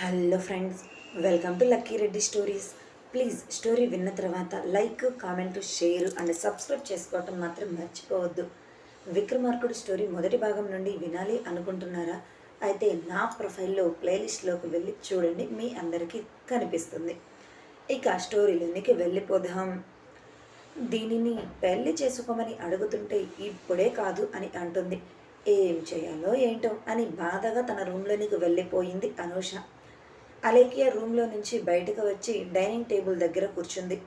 Hello friends welcome to Lucky Reddy stories please story విన్న తర్వాత like comment share and subscribe చేసుకోవటం మాత్రం మర్చిపోవద్దు. విక్రమార్కుడు స్టోరీ మొదటి భాగం నుండి వినాలి అనుకుంటున్నారా? అయితే నా ప్రొఫైల్లో ప్లేలిస్ట్లోకి వెళ్ళి చూడండి. మీ అందరికీ కనిపిస్తుంది. ఇక స్టోరీలోనికి వెళ్ళిపోదాం. దీనిని పెళ్ళి చేసుకోమని అడుగుతుంటే ఇప్పుడే కాదు అని అంటుంది. ఏం చేయాలో ఏంటో అని బాధగా తన రూమ్లోనికి వెళ్ళిపోయింది అనూష. అలేకియా రూమ్లో నుంచి బయటకు వచ్చి డైనింగ్ టేబుల్ దగ్గర కూర్చుంది.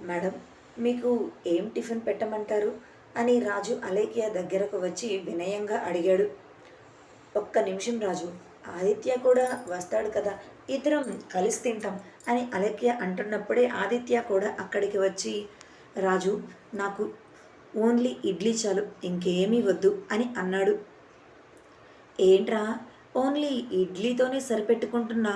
మేడం మీకు ఏం టిఫిన్ పెట్టమంటారు? అని రాజు అలేకియా దగ్గరకు వచ్చి వినయంగా అడిగాడు. ఒక్క నిమిషం రాజు ఆదిత్య కూడా వస్తాడు కదా ఇద్దరం కలిసి తింటాం అని అలేఖ్య అంటున్నప్పుడే ఆదిత్య కూడా అక్కడికి వచ్చి రాజు నాకు ఓన్లీ ఇడ్లీ చాలు ఇంకేమీ వద్దు అని అన్నాడు. ఏంట్రా ఓన్లీ ఇడ్లీతోనే సరిపెట్టుకుంటున్నా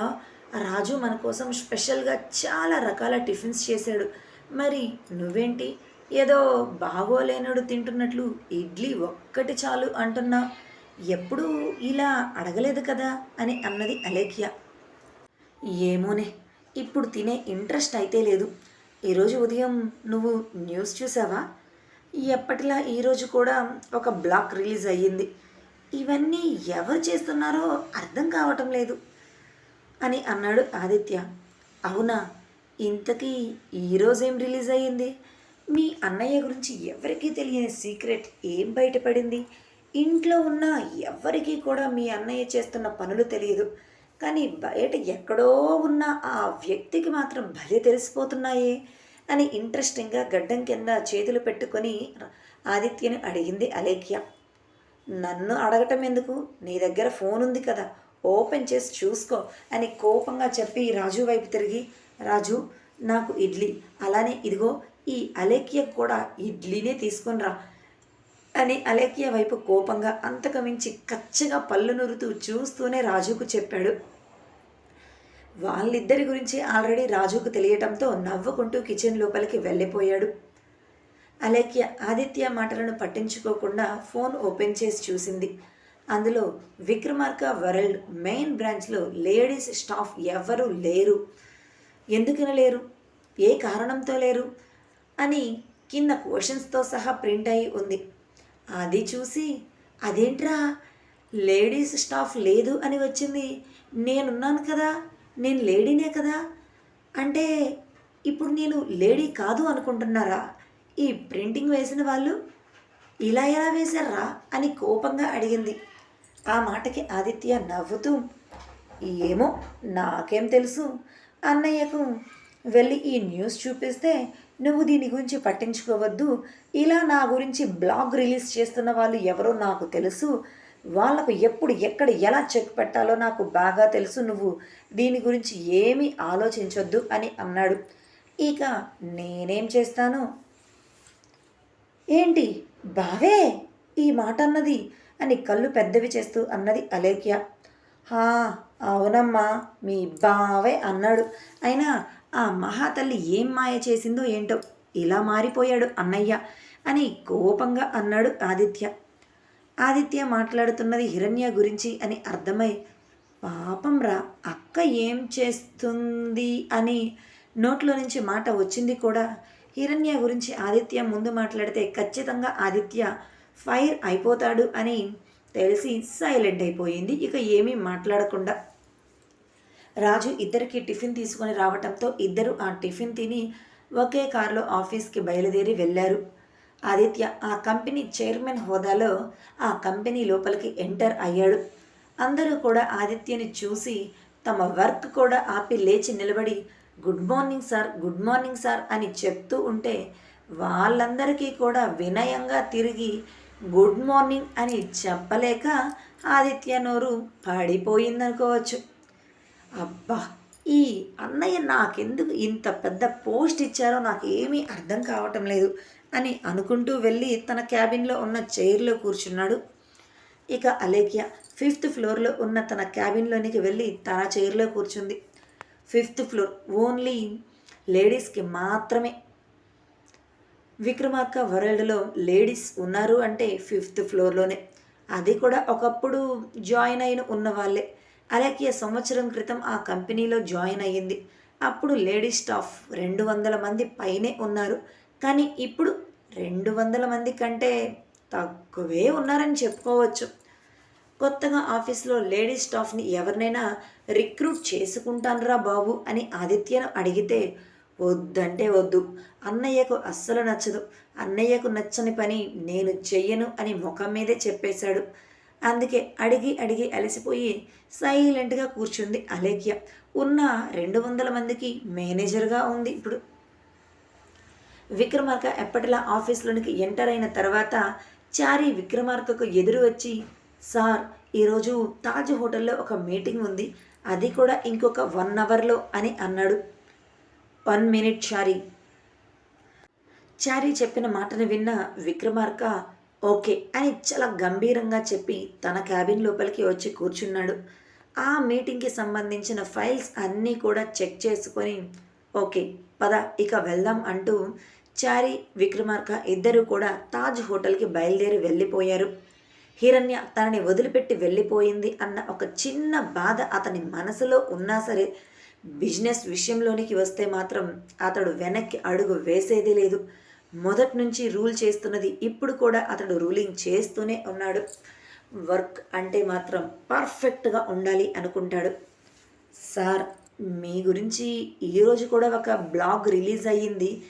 రాజు మన కోసం స్పెషల్గా చాలా రకాల టిఫిన్స్ చేశాడు. మరి నువ్వేంటి? ఏదో బాగోలేనోడు తింటున్నట్లు ఇడ్లీ ఒక్కటి చాలు అంటున్నా. ఎప్పుడూ ఇలా అడగలేదు కదా అని అన్నది అలేఖ్య. ఏమోనే ఇప్పుడు తినే ఇంట్రెస్ట్ అయితే లేదు. ఈరోజు ఉదయం నువ్వు న్యూస్ చూసావా? ఎప్పటిలా ఈరోజు కూడా ఒక బ్లాక్ రిలీజ్ అయ్యింది. ఇవన్నీ ఎవరు చేస్తున్నారో అర్థం కావటం లేదు. అని అన్నాడు ఆదిత్య. అవునా? ఇంతకీ ఈరోజేం ఏం రిలీజ్ అయ్యింది? మీ అన్నయ్య గురించి ఎవరికీ తెలియని సీక్రెట్ ఏం బయటపడింది? ఇంట్లో ఉన్న ఎవరికీ కూడా మీ అన్నయ్య చేస్తున్న పనులు తెలియదు. కానీ బయట ఎక్కడో ఉన్న ఆ వ్యక్తికి మాత్రం భలే తెలిసిపోతున్నాయే అని ఇంట్రెస్టింగ్గా గడ్డం కింద చేతులు పెట్టుకొని ఆదిత్యని అడిగింది అలేఖ్య. నన్ను అడగటం ఎందుకు? నీ దగ్గర ఫోన్ ఉంది కదా. ఓపెన్ చేసి చూసుకో అని కోపంగా చెప్పి రాజు వైపు తిరిగి రాజు నాకు ఇడ్లీ. అలానే ఇదిగో ఈ అలేఖ్య కూడా ఇడ్లీనే తీసుకునిరా అని అలేఖ్య వైపు కోపంగా అంతకమించి కచ్చగా పళ్ళు నురుతూ చూస్తూనే రాజుకు చెప్పాడు. వాళ్ళిద్దరి గురించి ఆల్రెడీ రాజుకు తెలియటంతో నవ్వుకుంటూ కిచెన్ లోపలికి వెళ్ళిపోయాడు. అలేఖ్య ఆదిత్య మాటలను పట్టించుకోకుండా ఫోన్ ఓపెన్ చేసి చూసింది. అందులో విక్రమార్క వరల్డ్ మెయిన్ బ్రాంచ్లో లేడీస్ స్టాఫ్ ఎవరు లేరు. ఎందుకని లేరు? ఏ కారణంతో లేరు? అని కింద క్వశ్చన్స్తో సహా ప్రింట్ అయి ఉంది. అది చూసి అదేంట్రా? లేడీస్ స్టాఫ్ లేదు అని వచ్చింది. నేనున్నాను కదా? నేను లేడీనే కదా? అంటే ఇప్పుడు నేను లేడీ కాదు అనుకుంటున్నారా? ఈ ప్రింటింగ్ వేసిన వాళ్ళు? ఇలా ఎలా వేశారా? అని కోపంగా అడిగింది. ఆ మాటకి ఆదిత్య నవ్వుతూ ఏమో నాకేం తెలుసు. అన్నయ్యకు వెళ్ళి ఈ న్యూస్ చూపిస్తే నువ్వు దీని గురించి పట్టించుకోవద్దు. ఇలా నా గురించి బ్లాగ్ రిలీజ్ చేస్తున్న వాళ్ళు ఎవరో నాకు తెలుసు. వాళ్ళకు ఎప్పుడు ఎక్కడ ఎలా చెక్ పెట్టాలో నాకు బాగా తెలుసు. నువ్వు దీని గురించి ఏమీ ఆలోచించొద్దు అని అన్నాడు. ఇక నేనేం చేస్తాను? ఏంటి బావే ఈ మాట అన్నది అని కళ్ళు పెద్దవి చేస్తూ అన్నది అలేఖ్య. హా అవునమ్మా మీ బావే అన్నాడు. అయినా ఆ మహాతల్లి ఏం మాయ చేసిందో ఏంటో ఇలా మారిపోయాడు అన్నయ్య అని కోపంగా అన్నాడు ఆదిత్య. ఆదిత్య మాట్లాడుతున్నది హిరణ్య గురించి అని అర్థమై పాపం రా అక్క ఏం చేస్తుంది? అని నోట్లో నుంచి మాట వచ్చింది కూడా హిరణ్య గురించి ఆదిత్య ముందు మాట్లాడితే ఖచ్చితంగా ఆదిత్య ఫైర్ అయిపోతాడు అని తెలిసి సైలెంట్ అయిపోయింది. ఇక ఏమీ మాట్లాడకుండా రాజు ఇద్దరికి టిఫిన్ తీసుకొని రావటంతో ఇద్దరు ఆ టిఫిన్ తిని ఒకే కారులో ఆఫీస్కి బయలుదేరి వెళ్ళారు. ఆదిత్య ఆ కంపెనీ చైర్మన్ హోదాలో ఆ కంపెనీ లోపలికి ఎంటర్ అయ్యాడు. అందరూ కూడా ఆదిత్యని చూసి తమ వర్క్ కూడా ఆపి లేచి నిలబడి good morning sir good morning sir అని చెప్తూ ఉంటే వాళ్ళందరికీ కూడా వినయంగా తిరిగి గుడ్ మార్నింగ్ అని చెప్పలేక ఆదిత్య నోరు పడిపోయిందనుకోవచ్చు. అబ్బా ఈ అన్నయ్య నాకెందుకు ఇంత పెద్ద పోస్ట్ ఇచ్చారో నాకు ఏమీ అర్థం కావటం లేదు అని అనుకుంటూ వెళ్ళి తన క్యాబిన్లో ఉన్న చైర్లో కూర్చున్నాడు. ఇక అలేఖ్య ఫిఫ్త్ ఫ్లోర్లో ఉన్న తన క్యాబిన్లోనికి వెళ్ళి తన చైర్లో కూర్చుంది. ఫిఫ్త్ ఫ్లోర్ ఓన్లీ లేడీస్కి మాత్రమే. విక్రమార్క వరల్డ్లో లేడీస్ ఉన్నారు అంటే ఫిఫ్త్ ఫ్లోర్లోనే. అది కూడా ఒకప్పుడు జాయిన్ అయిన ఉన్న వాళ్ళే అలాగే సంవత్సరం క్రితం ఆ కంపెనీలో జాయిన్ అయ్యింది. అప్పుడు లేడీ స్టాఫ్ రెండు వందల మంది పైనే ఉన్నారు. కానీ ఇప్పుడు రెండు వందల మంది కంటే తక్కువే ఉన్నారని చెప్పుకోవచ్చు. కొత్తగా ఆఫీస్లో లేడీ స్టాఫ్ని ఎవరినైనా రిక్రూట్ చేసుకుంటానురా బాబు అని ఆదిత్యను అడిగితే వద్దంటే వద్దు. అన్నయ్యకు అస్సలు నచ్చదు. అన్నయ్యకు నచ్చని పని నేను చెయ్యను అని ముఖం మీదే చెప్పేశాడు. అందుకే అడిగి అడిగి అలసిపోయి సైలెంట్గా కూర్చుంది అలేఖ్య. ఉన్న రెండు వందల మందికి మేనేజర్గా ఉంది ఇప్పుడు. విక్రమార్క ఎప్పటిలా ఆఫీస్లోనికి ఎంటర్ అయిన తర్వాత చారి విక్రమార్కకు ఎదురు వచ్చి సార్ ఈరోజు తాజ్ హోటల్లో ఒక మీటింగ్ ఉంది. అది కూడా ఇంకొక వన్ అవర్లో అని అన్నాడు. వన్ మినిట్ చారీ. చారీ చెప్పిన మాటను విన్న విక్రమార్క ఓకే అని చాలా గంభీరంగా చెప్పి తన క్యాబిన్ లోపలికి వచ్చి కూర్చున్నాడు. ఆ మీటింగ్కి సంబంధించిన ఫైల్స్ అన్నీ కూడా చెక్ చేసుకొని ఓకే పద ఇక వెళ్దాం అంటూ చారీ విక్రమార్క ఇద్దరూ కూడా తాజ్ హోటల్కి బయలుదేరి వెళ్ళిపోయారు. హిరణ్య తనని వదిలిపెట్టి వెళ్ళిపోయింది అన్న ఒక చిన్న బాధ అతని మనసులో ఉన్నా సరే బిజినెస్ విషయంలోనికి వస్తే మాత్రం అతడు వెనక్కి అడుగు వేసేది లేదు. మొదటి నుంచి రూల్ చేస్తున్నది ఇప్పుడు కూడా అతడు రూలింగ్ చేస్తూనే ఉన్నాడు. వర్క్ అంటే మాత్రం పర్ఫెక్ట్గా ఉండాలి అనుకుంటాడు. సార్ మీ గురించి ఈరోజు కూడా ఒక బ్లాగ్ రిలీజ్ అయ్యింది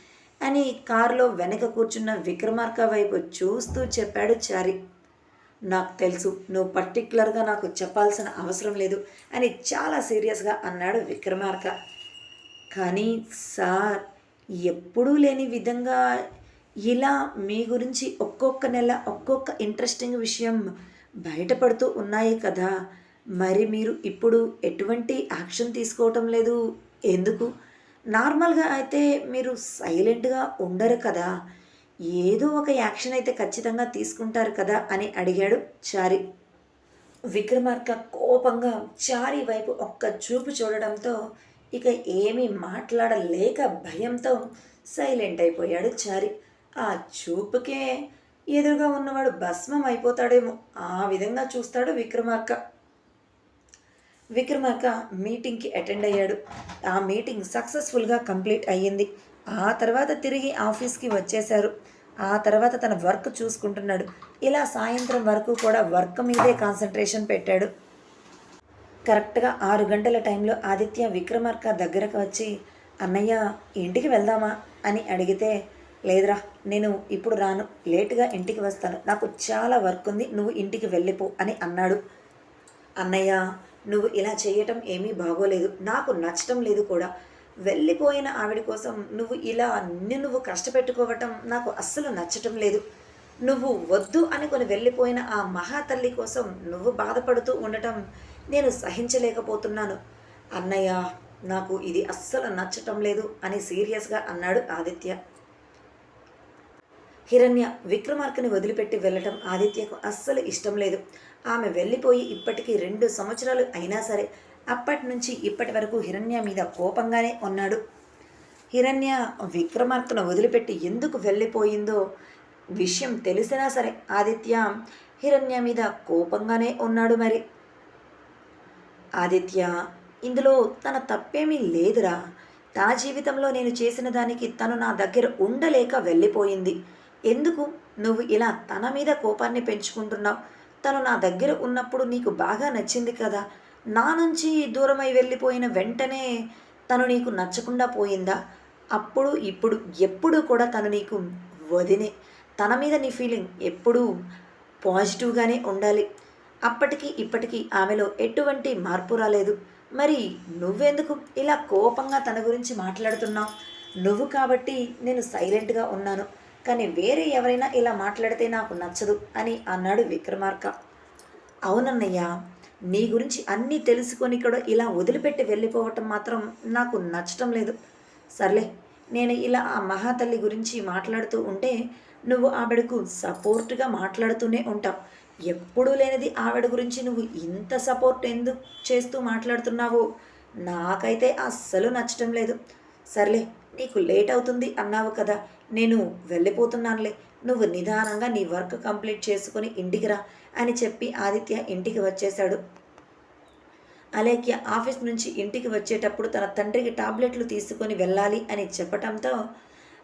అని కారులో వెనక కూర్చున్న విక్రమార్క వైపు చూస్తూ చెప్పాడు చారి. నాకు తెలుసు నువ్వు పర్టిక్యులర్గా నాకు చెప్పాల్సిన అవసరం లేదు అని చాలా సీరియస్గా అన్నాడు విక్రమార్క. కానీ సార్ ఎప్పుడూ లేని విధంగా ఇలా మీ గురించి ఒక్కొక్క నెల ఒక్కొక్క ఇంట్రెస్టింగ్ విషయం బయటపడుతూ ఉన్నాయి కదా. మరి మీరు ఇప్పుడు ఎటువంటి యాక్షన్ తీసుకోవటం లేదు? ఎందుకు? నార్మల్గా అయితే మీరు సైలెంట్గా ఉండరు కదా. ఏదో ఒక యాక్షన్ అయితే ఖచ్చితంగా తీసుకుంటారు కదా అని అడిగాడు చారి. విక్రమార్క కోపంగా చారి వైపు ఒక్క చూపు చూడడంతో ఇక ఏమీ మాట్లాడలేక భయంతో సైలెంట్ అయిపోయాడు చారి. ఆ చూపుకే ఎదురుగా ఉన్నవాడు భస్మం అయిపోతాడేమో ఆ విధంగా చూస్తాడు విక్రమార్క. విక్రమార్క మీటింగ్కి అటెండ్ అయ్యాడు. ఆ మీటింగ్ సక్సెస్ఫుల్గా కంప్లీట్ అయ్యింది. ఆ తర్వాత తిరిగి ఆఫీస్కి వచ్చేశారు. ఆ తర్వాత తన వర్క్ చూసుకుంటున్నాడు. ఇలా సాయంత్రం వరకు కూడా వర్క్ మీదే కాన్సన్ట్రేషన్ పెట్టాడు. కరెక్ట్గా ఆరు గంటల టైంలో ఆదిత్య విక్రమార్క దగ్గరకు వచ్చి అన్నయ్య ఇంటికి వెళ్దామా? అని అడిగితే లేదురా నేను ఇప్పుడు రాను. లేటుగా ఇంటికి వస్తాను. నాకు చాలా వర్క్ ఉంది. నువ్వు ఇంటికి వెళ్ళిపో అని అన్నాడు. అన్నయ్య నువ్వు ఇలా చేయటం ఏమీ బాగోలేదు. నాకు నచ్చటం లేదు కూడా. వెళ్ళిపోయిన ఆవిడ కోసం నువ్వు ఇలా అన్ని నువ్వు కష్టపెట్టుకోవటం నాకు అస్సలు నచ్చటం లేదు. నువ్వు వద్దు అనుకుని వెళ్ళిపోయిన ఆ మహాతల్లి కోసం నువ్వు బాధపడుతూ ఉండటం నేను సహించలేకపోతున్నాను. అన్నయ్య నాకు ఇది అస్సలు నచ్చటం లేదు అని సీరియస్గా అన్నాడు ఆదిత్య. హిరణ్య విక్రమార్కని వదిలిపెట్టి వెళ్ళటం ఆదిత్యకు అస్సలు ఇష్టం లేదు. ఆమె వెళ్ళిపోయి ఇప్పటికీ రెండు సంవత్సరాలు అయినా సరే అప్పటి నుంచి ఇప్పటి వరకు హిరణ్య మీద కోపంగానే ఉన్నాడు. హిరణ్య విక్రమార్తను వదిలిపెట్టి ఎందుకు వెళ్ళిపోయిందో విషయం తెలిసినా సరే ఆదిత్య హిరణ్య మీద కోపంగానే ఉన్నాడు మరి. ఆదిత్య ఇందులో తన తప్పేమీ లేదురా. తన జీవితంలో నేను చేసిన దానికి తను నా దగ్గర ఉండలేక వెళ్ళిపోయింది. ఎందుకు? నువ్వు ఇలా తన మీద కోపాన్ని పెంచుకుంటున్నావు. తను నా దగ్గర ఉన్నప్పుడు నీకు బాగా నచ్చింది కదా. నా నుంచి దూరమై వెళ్ళిపోయిన వెంటనే తను నీకు నచ్చకుండా పోయిందా? అప్పుడు ఇప్పుడు ఎప్పుడు కూడా తను నీకు వదినే తన మీద నీ ఫీలింగ్ ఎప్పుడూ పాజిటివ్గానే ఉండాలి. అప్పటికి ఇప్పటికీ ఆమెలో ఎటువంటి మార్పు రాలేదు. మరి నువ్వెందుకు ఇలా కోపంగా తన గురించి మాట్లాడుతున్నావు? నువ్వు కాబట్టి నేను సైలెంట్గా ఉన్నాను. కానీ వేరే ఎవరైనా ఇలా మాట్లాడితే నాకు నచ్చదు అని అన్నాడు విక్రమార్క. అవునన్నయ్య నీ గురించి అన్నీ తెలుసుకొని ఇక్కడ ఇలా వదిలిపెట్టి వెళ్ళిపోవటం మాత్రం నాకు నచ్చటం లేదు. సర్లే నేను ఇలా ఆ మహాతల్లి గురించి మాట్లాడుతూ ఉంటే నువ్వు ఆవిడకు సపోర్ట్గా మాట్లాడుతూనే ఉంటావు. ఎప్పుడూ లేనిది ఆవిడ గురించి నువ్వు ఇంత సపోర్ట్ ఎందుకు చేస్తూ మాట్లాడుతున్నావో? నాకైతే అస్సలు నచ్చటం లేదు. సర్లే నీకు లేట్ అవుతుంది అన్నావు కదా నేను వెళ్ళిపోతున్నానులే. నువ్వు నిదానంగా నీ వర్క్ కంప్లీట్ చేసుకుని ఇంటికి రా. అని చెప్పి ఆదిత్య ఇంటికి వచ్చేశాడు. అలేఖ్య ఆఫీస్ నుంచి ఇంటికి వచ్చేటప్పుడు తన తండ్రికి టాబ్లెట్లు తీసుకొని వెళ్ళాలి అని చెప్పటంతో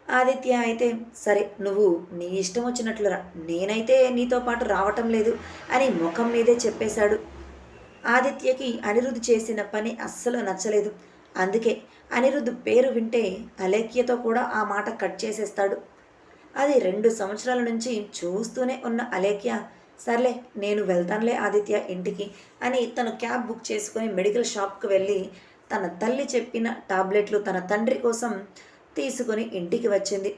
ఆదిత్య అయితే సరే నువ్వు నీ ఇష్టం వచ్చినట్లురా నేనైతే నీతో పాటు రావటం లేదు అని ముఖం మీదే చెప్పేశాడు. ఆదిత్యకి అనిరుద్ధ్ చేసిన పని అస్సలు నచ్చలేదు. అందుకే అనిరుద్ధ్ పేరు వింటే అలేఖ్యతో కూడా ఆ మాట కట్ చేసేస్తాడు. అది రెండు సంవత్సరాల నుంచి చూస్తూనే ఉన్న అలేఖ్య సర్లే నేను వెళ్తానులే ఆదిత్య ఇంటికి అని తను క్యాబ్ బుక్ చేసుకొని మెడికల్ షాప్కి వెళ్ళి తన తల్లి చెప్పిన టాబ్లెట్లు తన తండ్రి కోసం తీసుకొని ఇంటికి వచ్చింది.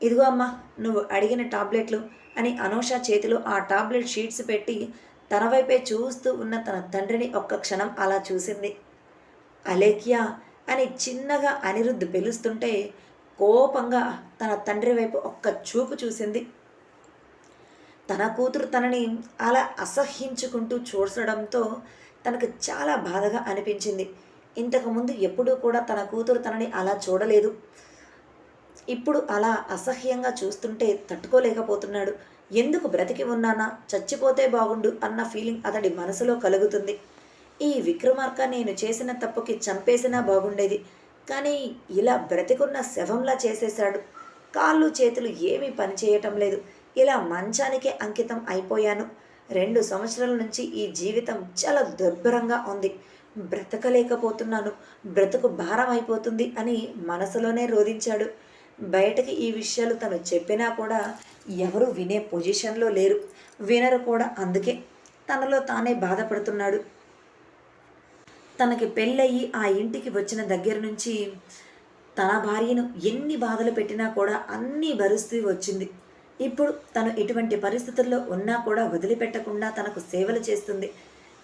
ఇదిగో అమ్మా నువ్వు అడిగిన టాబ్లెట్లు అని అనూష చేతిలో ఆ టాబ్లెట్ షీట్స్ పెట్టి తన వైపే చూస్తూ ఉన్న తన తండ్రిని ఒక్క క్షణం అలా చూసింది. అలేఖ్యా అని చిన్నగా అనిరుద్ధ్ పిలుస్తుంటే కోపంగా తన తండ్రి వైపు ఒక్క చూపు చూసింది. తన కూతురు తనని అలా అసహ్యించుకుంటూ చూడడంతో తనకు చాలా బాధగా అనిపించింది. ఇంతకుముందు ఎప్పుడూ కూడా తన కూతురు తనని అలా చూడలేదు. ఇప్పుడు అలా అసహ్యంగా చూస్తుంటే తట్టుకోలేకపోతున్నాడు. ఎందుకు బ్రతికి ఉన్నానా? చచ్చిపోతే బాగుండు అన్న ఫీలింగ్ అతడి మనసులో కలుగుతుంది. ఈ విక్రమార్క నేను చేసిన తప్పుకి చంపేసినా బాగుండేది. కానీ ఇలా బ్రతికున్న శవంలా చేసేశాడు. కాళ్ళు చేతులు ఏమీ పనిచేయటం లేదు. ఇలా మంచానికే అంకితం అయిపోయాను. రెండు సంవత్సరాల నుంచి ఈ జీవితం చాలా దుర్భరంగా ఉంది. బ్రతకలేకపోతున్నాను. బ్రతుకు భారం అయిపోతుంది అని మనసులోనే రోధించాడు. బయటకి ఈ విషయాలు తను చెప్పినా కూడా ఎవరు వినే పొజిషన్లో లేరు. వినరు కూడా అందుకే తనలో తానే బాధపడుతున్నాడు. తనకి పెళ్ళయి ఆ ఇంటికి వచ్చిన దగ్గర నుంచి తన భార్యను ఎన్ని బాధలు పెట్టినా కూడా అన్నీ భరుస్తూ వచ్చింది. ఇప్పుడు తను ఇటువంటి పరిస్థితుల్లో ఉన్నా కూడా వదిలిపెట్టకుండా తనకు సేవలు చేస్తుంది.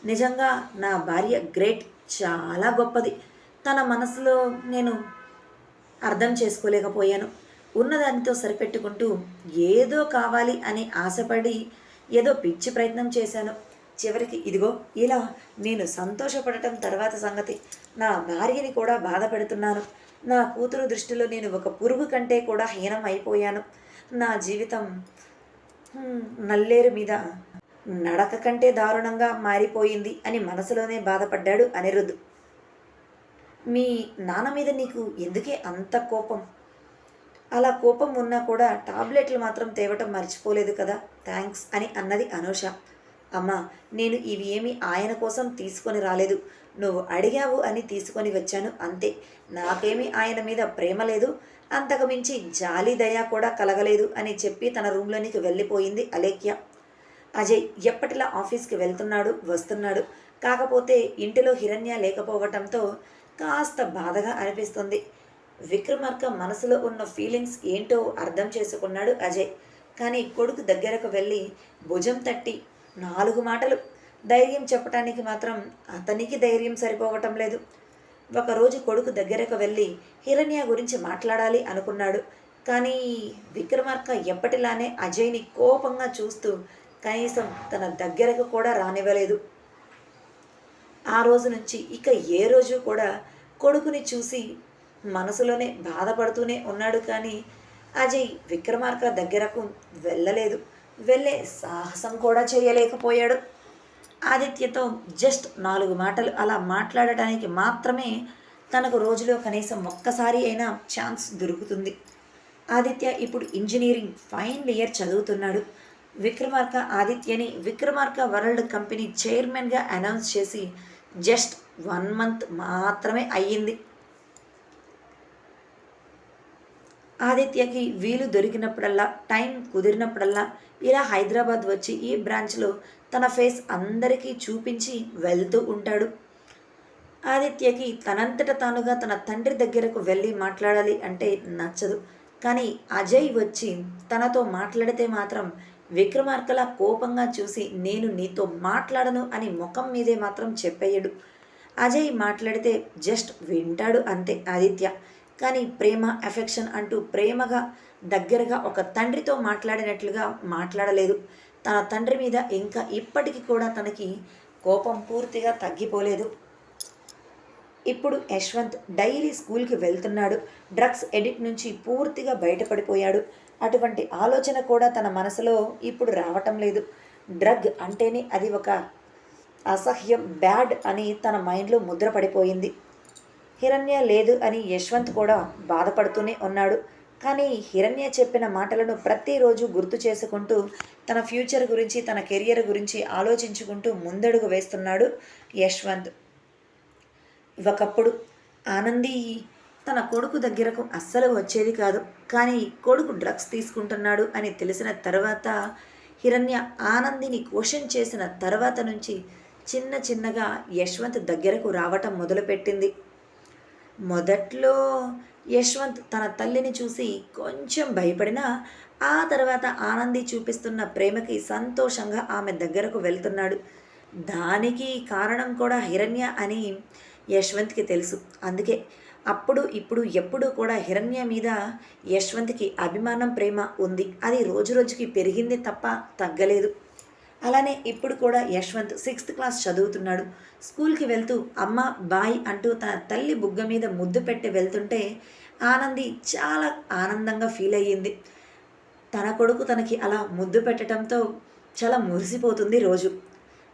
నిజంగా నా భార్య గ్రేట్ చాలా గొప్పది. తన మనసులో నేను అర్థం చేసుకోలేకపోయాను. ఉన్నదానితో సరిపెట్టుకుంటూ ఏదో కావాలి అని ఆశపడి ఏదో పిచ్చి ప్రయత్నం చేశాను. చివరికి ఇదిగో ఇలా నేను సంతోషపడటం తర్వాత సంగతి. నా భార్యని కూడా బాధ పెడుతున్నాను. నా కూతురు దృష్టిలో నేను ఒక పురుగు కంటే కూడా హీనం అయిపోయాను. నా జీవితం నల్లేరు మీద నడక కంటే దారుణంగా మారిపోయింది అని మనసులోనే బాధపడ్డాడు అనిరుద్ధ్. మీ నాన్న మీద నీకు ఎందుకే అంత కోపం? అలా కోపం ఉన్నా కూడా టాబ్లెట్లు మాత్రం తేవటం మర్చిపోలేదు కదా థ్యాంక్స్ అని అన్నది అనూష. అమ్మా నేను ఇవి ఏమి ఆయన కోసం తీసుకొని రాలేదు. నువ్వు అడిగావు అని తీసుకొని వచ్చాను అంతే. నాకేమీ ఆయన మీద ప్రేమ లేదు. అంతకు మించి జాలి దయ కూడా కలగలేదు అని చెప్పి తన రూమ్లోనికి వెళ్ళిపోయింది అలేఖ్య. అజయ్ ఎప్పటిలా ఆఫీస్కి వెళ్తున్నాడు వస్తున్నాడు. కాకపోతే ఇంటిలో హిరణ్య లేకపోవటంతో కాస్త బాధగా అనిపిస్తుంది. విక్రమార్క మనసులో ఉన్న ఫీలింగ్స్ ఏంటో అర్థం చేసుకున్నాడు అజయ్. కానీ కొడుకు దగ్గరకు వెళ్ళి భుజం తట్టి నాలుగు మాటలు. ధైర్యం చెప్పటానికి మాత్రం అతనికి ధైర్యం సరిపోవటం లేదు. ఒకరోజు కొడుకు దగ్గరకు వెళ్ళి హిరణ్య గురించి మాట్లాడాలి అనుకున్నాడు. కానీ విక్రమార్క ఎప్పటిలానే అజయ్ని కోపంగా చూస్తూ కనీసం తన దగ్గరకు కూడా రానివ్వలేదు. ఆ రోజు నుంచి ఇక ఏ రోజు కూడా కొడుకుని చూసి మనసులోనే బాధపడుతూనే ఉన్నాడు. కానీ అజయ్ విక్రమార్క దగ్గరకు వెళ్ళలేదు. వెళ్ళే సాహసం కూడా చేయలేకపోయాడు. ఆదిత్యతో జస్ట్ నాలుగు మాటలు అలా మాట్లాడటానికి మాత్రమే తనకు రోజులో కనీసం ఒక్కసారి అయినా ఛాన్స్ దొరుకుతుంది. ఆదిత్య ఇప్పుడు ఇంజనీరింగ్ ఫైనల్ ఇయర్ చదువుతున్నాడు. విక్రమార్క ఆదిత్యని విక్రమార్క వరల్డ్ కంపెనీ చైర్మన్గా అనౌన్స్ చేసి జస్ట్ వన్ మంత్ మాత్రమే అయ్యింది. ఆదిత్యకి వీలు దొరికినప్పుడల్లా టైం కుదిరినప్పుడల్లా ఇలా హైదరాబాద్ వచ్చి ఈ బ్రాంచ్లో తన ఫేస్ అందరికీ చూపించి వెళ్తూ ఉంటాడు. ఆదిత్యకి తనంతట తానుగా తన తండ్రి దగ్గరకు వెళ్ళి మాట్లాడాలి అంటే నచ్చదు. కానీ అజయ్ వచ్చి తనతో మాట్లాడితే మాత్రం విక్రమార్కలా కోపంగా చూసి నేను నీతో మాట్లాడను అని ముఖం మీదే మాత్రం చెప్పేయడు. అజయ్ మాట్లాడితే జస్ట్ వింటాడు అంతే ఆదిత్య. కానీ ప్రేమ ఎఫెక్షన్ అంటూ ప్రేమగా దగ్గరగా ఒక తండ్రితో మాట్లాడినట్లుగా మాట్లాడలేదు. తన తండ్రి మీద ఇంకా ఇప్పటికీ కూడా తనకి కోపం పూర్తిగా తగ్గిపోలేదు. ఇప్పుడు యశ్వంత్ డైలీ స్కూల్కి వెళ్తున్నాడు. డ్రగ్స్ ఎడిట్ నుంచి పూర్తిగా బయటపడిపోయాడు. అటువంటి ఆలోచన కూడా తన మనసులో ఇప్పుడు రావటం లేదు. డ్రగ్ అంటేనే అది ఒక అసహ్యం బ్యాడ్ అని తన మైండ్లో ముద్ర పడిపోయింది హిరణ్య లేదు అని యశ్వంత్ కూడా బాధపడుతూనే ఉన్నాడు. కానీ హిరణ్య చెప్పిన మాటలను ప్రతిరోజు గుర్తు చేసుకుంటూ తన ఫ్యూచర్ గురించి తన కెరియర్ గురించి ఆలోచించుకుంటూ ముందడుగు వేస్తున్నాడు యశ్వంత్. ఒకప్పుడు ఆనంది తన కొడుకు దగ్గరకు అస్సలు వచ్చేది కాదు. కానీ కొడుకు డ్రగ్స్ తీసుకుంటున్నాడు అని తెలిసిన తర్వాత హిరణ్య ఆనందిని క్వశ్చన్ చేసిన తర్వాత నుంచి చిన్న చిన్నగా యశ్వంత్ దగ్గరకు రావటం మొదలుపెట్టింది. మొదట్లో యశ్వంత్ తన తల్లిని చూసి కొంచెం భయపడినా ఆ తర్వాత ఆనంది చూపిస్తున్న ప్రేమకి సంతోషంగా ఆమె దగ్గరకు వెళ్తున్నాడు. దానికి కారణం కూడా హిరణ్య అని యశ్వంత్కి తెలుసు. అందుకే అప్పుడు ఇప్పుడు ఎప్పుడు కూడా హిరణ్య మీద యశ్వంత్కి అభిమానం ప్రేమ ఉంది. అది రోజు రోజుకి పెరిగింది తప్ప తగ్గలేదు. అలానే ఇప్పుడు కూడా యశ్వంత్ సిక్స్త్ క్లాస్ చదువుతున్నాడు. స్కూల్కి వెళ్తూ అమ్మ బాయ్ అంటూ తన తల్లి బుగ్గ మీద ముద్దు పెట్టి వెళ్తుంటే ఆనంది చాలా ఆనందంగా ఫీల్ అయ్యింది. తన కొడుకు తనకి అలా ముద్దు పెట్టడంతో చాలా మురిసిపోతుంది రోజు.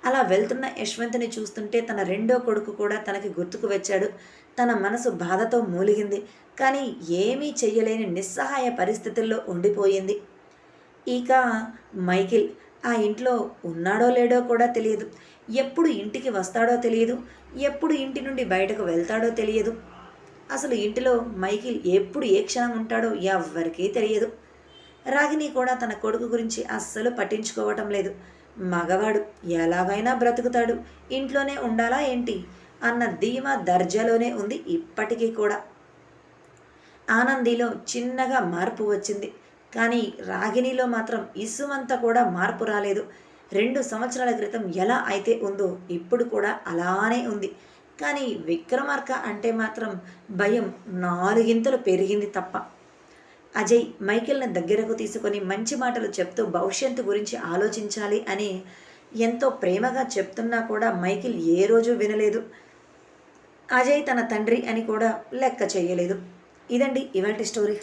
అలా వెళ్తున్న యశ్వంత్ని చూస్తుంటే తన రెండో కొడుకు కూడా తనకి గుర్తుకు వచ్చాడు. తన మనసు బాధతో మూలిగింది. కానీ ఏమీ చెయ్యలేని నిస్సహాయ పరిస్థితుల్లో ఉండిపోయింది. ఇక మైకిల్ ఆ ఇంట్లో ఉన్నాడో లేడో కూడా తెలియదు. ఎప్పుడు ఇంటికి వస్తాడో తెలియదు. ఎప్పుడు ఇంటి నుండి బయటకు వెళ్తాడో తెలియదు. అసలు ఇంటిలో మైకిల్ ఎప్పుడు ఏ క్షణం ఉంటాడో ఎవ్వరికీ తెలియదు. రాగిని కూడా తన కొడుకు గురించి అస్సలు పట్టించుకోవటం లేదు. మగవాడు ఎలాగైనా బ్రతుకుతాడు. ఇంట్లోనే ఉండాలా ఏంటి? అన్న ధీమా దర్జాలోనే ఉంది ఇప్పటికీ కూడా. ఆనందిలో చిన్నగా మార్పు వచ్చింది. కానీ రాగిణిలో మాత్రం ఇసుమంతా కూడా మార్పు రాలేదు. రెండు సంవత్సరాల క్రితం ఎలా అయితే ఉందో ఇప్పుడు కూడా అలానే ఉంది. కానీ విక్రమార్క అంటే మాత్రం భయం నాలుగింతలు పెరిగింది తప్ప. అజయ్ మైకేల్ని దగ్గరకు తీసుకొని మంచి మాటలు చెప్తూ భవిష్యత్తు గురించి ఆలోచించాలి అని ఎంతో ప్రేమగా చెప్తున్నా కూడా మైకిల్ ఏ రోజు వినలేదు. అజయ్ తన తండ్రి అని కూడా లెక్క చేయలేదు. ఇదండి ఇవాటి స్టోరీ.